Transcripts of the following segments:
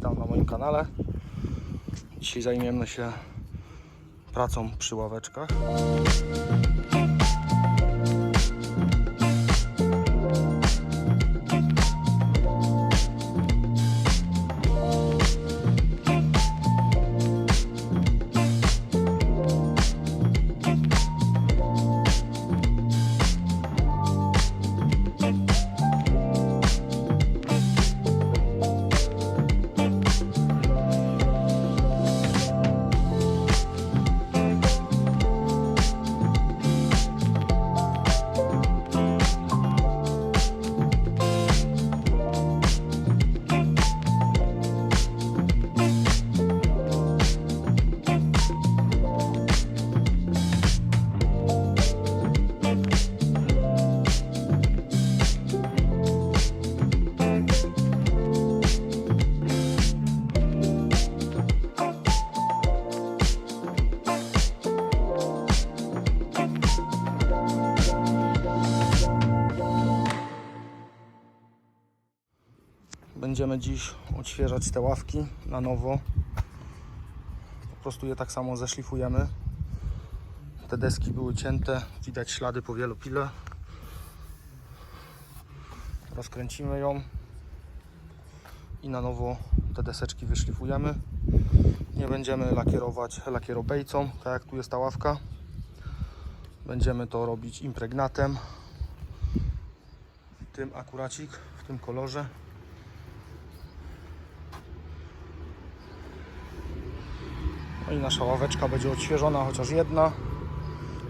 witam na moim kanale. Dzisiaj zajmiemy się pracą przy ławeczkach. Będziemy dziś odświeżać te ławki na nowo. Po prostu je tak samo zeszlifujemy. Te deski były cięte, widać ślady po wielopile. Rozkręcimy ją i na nowo te deseczki wyszlifujemy. Nie będziemy lakierować lakierobejcą, tak jak tu jest ta ławka. Będziemy to robić impregnatem. Tym akuracik, w tym kolorze. No i nasza ławeczka będzie odświeżona, chociaż jedna.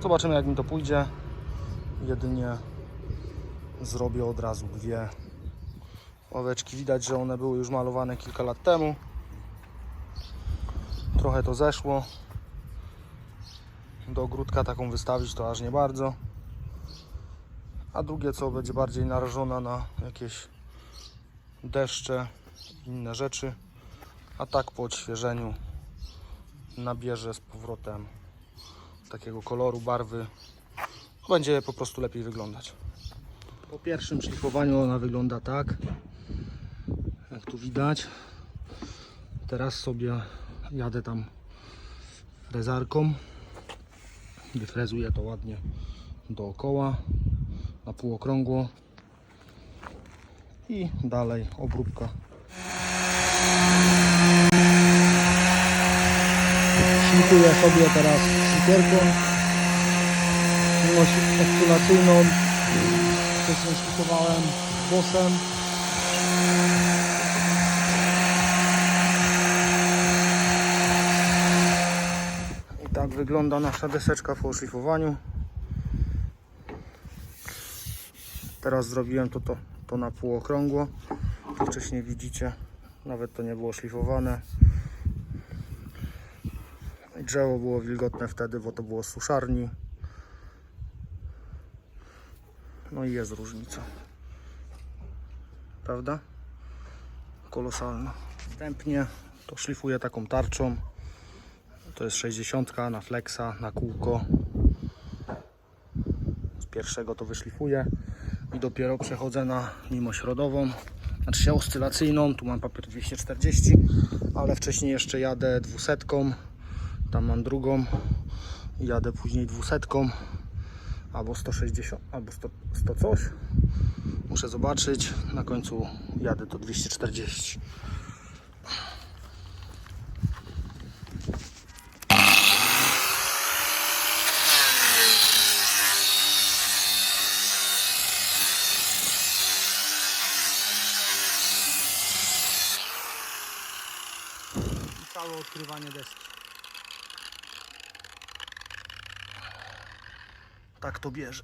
Zobaczymy jak mi to pójdzie. Jedynie zrobię od razu dwie ławeczki. Widać, że one były już malowane kilka lat temu. Trochę to zeszło. Do ogródka taką wystawić to aż nie bardzo. A drugie co będzie bardziej narażona na jakieś deszcze, inne rzeczy. A tak po odświeżeniu nabierze z powrotem takiego koloru, barwy. Będzie po prostu lepiej wyglądać. Po pierwszym szlifowaniu ona wygląda tak, jak tu widać. Teraz sobie jadę tam frezarką. Wyfrezuję to ładnie dookoła, na półokrągło. I dalej obróbka Szlifuję sobie teraz szlifierką oscylacyjną. Wcześniej szlifowałem włosem. I tak wygląda nasza deseczka po oszlifowaniu. Teraz zrobiłem to, to, to na półokrągło. Wcześniej widzicie, nawet to nie było szlifowane. I drzewo było wilgotne wtedy, bo to było suszarni. No i jest różnica. Prawda? Kolosalna. Wstępnie to szlifuję taką tarczą. To jest 60 na flexa, na kółko. Z pierwszego to wyszlifuję i dopiero przechodzę na mimośrodową. Znaczy się oscylacyjną, tu mam papier 240, ale wcześniej jeszcze jadę dwusetką tam mam drugą jadę później dwusetką albo 160 albo 100, 100 coś. Muszę zobaczyć na końcu jadę to 240 i całe odkrywanie deski tak to bierze.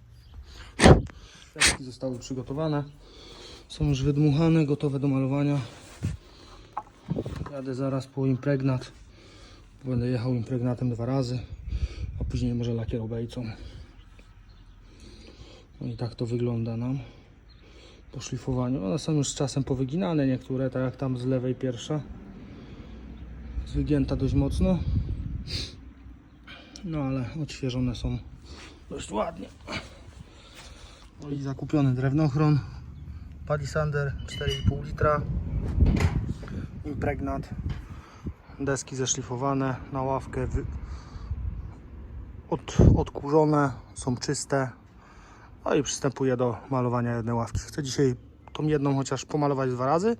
Deski zostały przygotowane. Są już wydmuchane, gotowe do malowania. Jadę zaraz po impregnat. Będę jechał impregnatem dwa razy, a później może lakierobejcą. No i tak to wygląda nam po szlifowaniu. One są już z czasem powyginane niektóre, tak jak tam z lewej pierwsza. Jest wygięta dość mocno. No ale odświeżone są dość ładnie. No i zakupiony drewnochron Palisander 4,5 litra. impregnat. Deski zeszlifowane na ławkę, wy... od, odkurzone, są czyste. No i przystępuję do malowania jednej ławki. Chcę dzisiaj tą jedną chociaż pomalować dwa razy,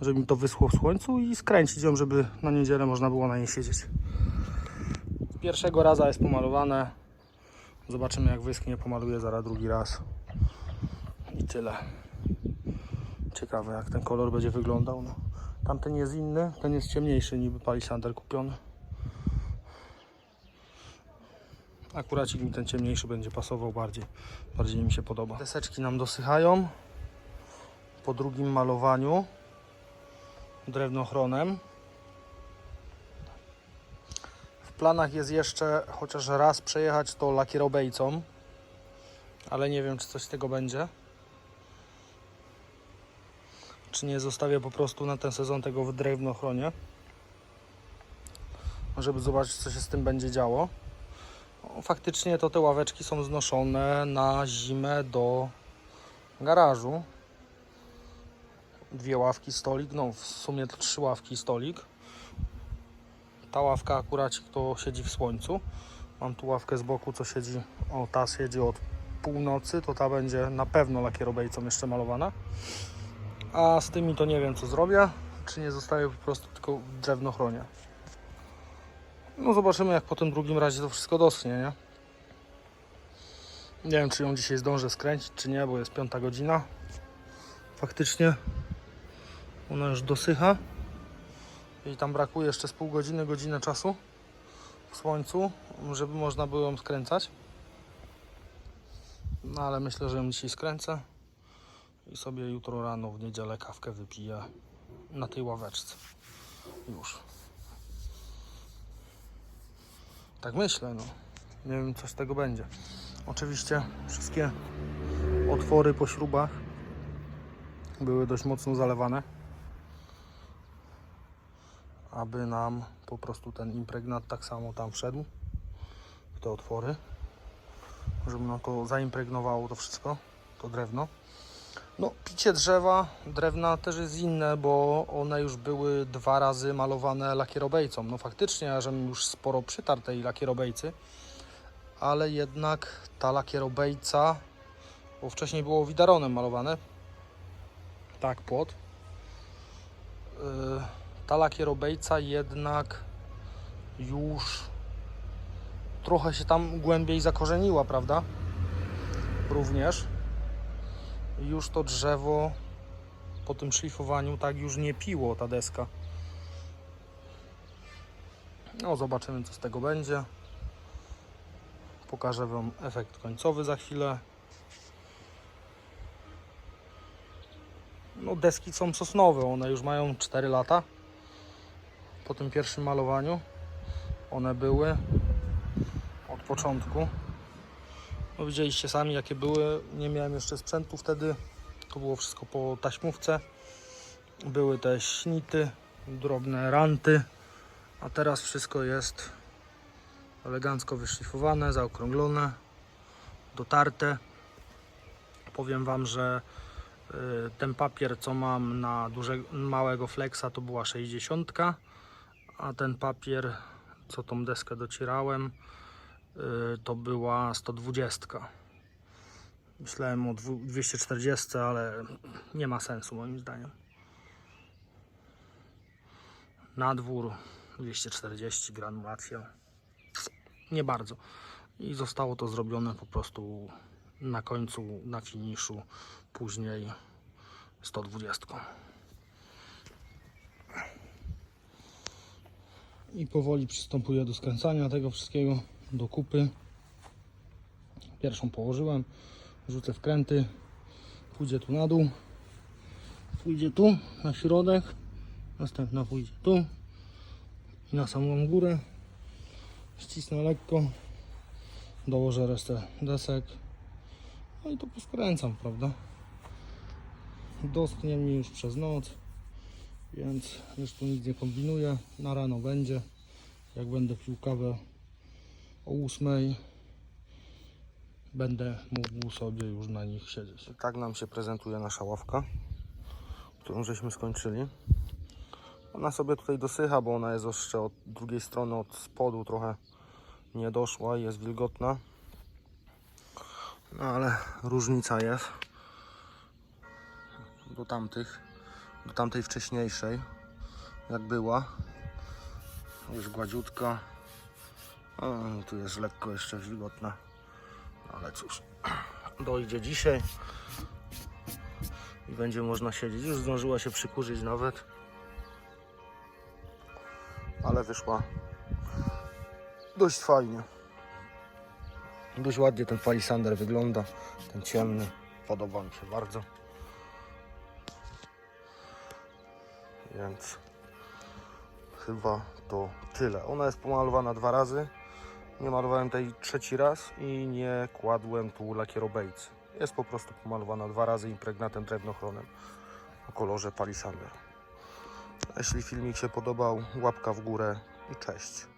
żeby mi to wyschło w słońcu i skręcić ją, żeby na niedzielę można było na niej siedzieć. Pierwszego raza jest pomalowane. Zobaczymy jak wyschnie, pomaluję zaraz drugi raz. I tyle. Ciekawe jak ten kolor będzie wyglądał. No. Tamten jest inny, ten jest ciemniejszy niby palisander kupiony. Akurat mi ten ciemniejszy będzie pasował bardziej. Bardziej mi się podoba. Deseczki nam dosychają. Po drugim malowaniu drewnochronem. W planach jest jeszcze chociaż raz przejechać to lakierobejcą, ale nie wiem czy coś z tego będzie. Czy nie zostawię po prostu na ten sezon tego w drewnochronie, żeby zobaczyć co się z tym będzie działo. No, faktycznie to te ławeczki są znoszone na zimę do garażu. Dwie ławki, stolik, no w sumie to trzy ławki, stolik. Ta ławka akurat to siedzi w słońcu. Mam tu ławkę z boku, co siedzi, o ta siedzi od północy, to ta będzie na pewno lakierobejcą jeszcze malowana. A z tymi to nie wiem co zrobię, czy nie zostaje po prostu tylko w drewnochronie. No zobaczymy jak po tym drugim razie to wszystko doschnie, nie? Nie wiem czy ją dzisiaj zdążę skręcić, czy nie, bo jest piąta godzina. Faktycznie ona już dosycha. I tam brakuje jeszcze z pół godziny, godzinę czasu w słońcu, żeby można było ją skręcać. No ale myślę, że ją dzisiaj skręcę i sobie jutro rano w niedzielę kawkę wypiję na tej ławeczce. Już. Tak myślę, no. Nie wiem, co z tego będzie. Oczywiście wszystkie otwory po śrubach były dość mocno zalewane, aby nam po prostu ten impregnat tak samo tam wszedł w te otwory, żeby nam to zaimpregnowało to wszystko, to drewno. No, picie drzewa, drewna też jest inne, bo one już były dwa razy malowane lakierobejcą. No faktycznie, żebym już sporo przytarł tej lakierobejcy, ale jednak ta lakierobejca, bo wcześniej było widaronem malowane, tak, płot. Yy, ta lakierobejca jednak już trochę się tam głębiej zakorzeniła, prawda? Również już to drzewo po tym szlifowaniu tak już nie piło ta deska. No zobaczymy co z tego będzie. Pokażę Wam efekt końcowy za chwilę. No deski są sosnowe, one już mają 4 lata. Po tym pierwszym malowaniu one były od początku. No widzieliście sami jakie były. Nie miałem jeszcze sprzętu wtedy. To było wszystko po taśmówce. Były te śnity, drobne ranty. A teraz wszystko jest elegancko wyszlifowane, zaokrąglone, dotarte. Powiem Wam, że y, ten papier co mam na duże, małego flexa to była 60, a ten papier co tą deskę docierałem y, to była 120. Myślałem o dwu- 240, ale nie ma sensu moim zdaniem. Na dwór 240 granulacja. Nie bardzo. I zostało to zrobione po prostu na końcu, na finiszu, później 120. I powoli przystępuję do skręcania tego wszystkiego do kupy. Pierwszą położyłem, rzucę wkręty, pójdzie tu na dół, pójdzie tu na środek, następna pójdzie tu i na samą górę. Ścisnę lekko, dołożę resztę desek, no i to poskręcam, prawda? Dosknie mi już przez noc, więc już tu nic nie kombinuję. Na rano będzie, jak będę pił kawę o 8 będę mógł sobie już na nich siedzieć. Tak nam się prezentuje nasza ławka, którą żeśmy skończyli. Ona sobie tutaj dosycha, bo ona jest jeszcze od drugiej strony, od spodu trochę nie doszła i jest wilgotna. No ale różnica jest do tamtych, do tamtej wcześniejszej, jak była. Już gładziutka. O, tu jest lekko jeszcze wilgotna. Ale cóż, dojdzie dzisiaj i będzie można siedzieć. Już zdążyła się przykurzyć nawet. Ale wyszła dość fajnie. Dość ładnie ten palisander wygląda. Ten ciemny. Podoba mi się bardzo. Więc chyba to tyle. Ona jest pomalowana dwa razy. Nie malowałem tej trzeci raz i nie kładłem tu lakierobejcy. Jest po prostu pomalowana dwa razy impregnatem drewnochronem o kolorze palisander. Jeśli filmik się podobał, łapka w górę i cześć.